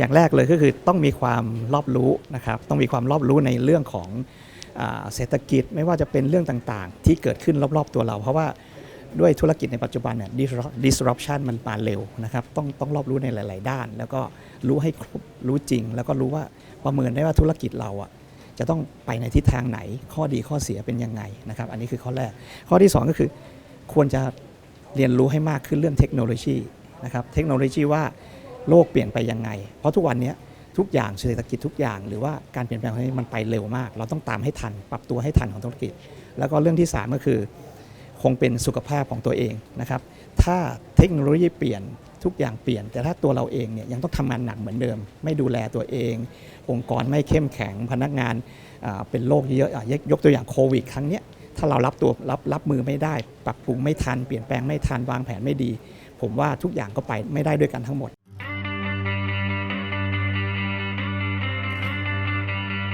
อย่างแรกเลยก็คือต้องมีความรอบรู้นะครับ ต้องมีความรอบรู้ในเรื่องของเศรษฐกิจไม่ว่าจะเป็นเรื่องต่างๆ ที่เกิดขึ้นรอบๆตัวเรา เพราะว่าด้วยธุรกิจในปัจจุบันเนี่ย disrupt- disruption มันมาเร็วนะครับ ต้องต้องรอบรู้ในหลาย ๆ ด้าน แล้วก็รู้ให้ครบรู้จริง แล้วก็รู้ว่าประเมินได้ว่าธุรกิจเราอะจะต้องไปในทิศทางไหน ข้อดีข้อเสียเป็นยังไงนะครับ อันนี้คือข้อแรก ข้อที่สองก็คือ ควรจะเรียนรู้ให้มากขึ้นเรื่องเทคโนโลยีนะครับ เทคโนโลยีว่า โลกเปลี่ยนไปยังไง เพราะทุกวันนี้ทุกอย่างเศรษฐกิจทุกอย่าง หรือว่าการเปลี่ยนแปลงนี้มันไปเร็วมาก เราต้องตามให้ทัน ปรับตัวให้ทันของธุรกิจ แล้วก็เรื่องที่สามก็คือ คงเป็นสุขภาพของตัวเองนะครับถ้าเทคโนโลยีเปลี่ยนทุกอย่างเปลี่ยน แต่ถ้าตัวเราเองเนี่ยยังต้องทำงานหนักเหมือนเดิม ไม่ดูแลตัวเอง องค์กรไม่เข้มแข็งพนักงานเป็นโรคเยอะอะยกยกตัวอย่างโควิดครั้งเนี้ยถ้าเรารับตัวรับรับมือไม่ได้ ปรับปรุงไม่ทัน เปลี่ยนแปลงไม่ทันวางแผนไม่ดี ผมว่าทุกอย่างก็ไปไม่ได้ด้วยกันทั้งหมด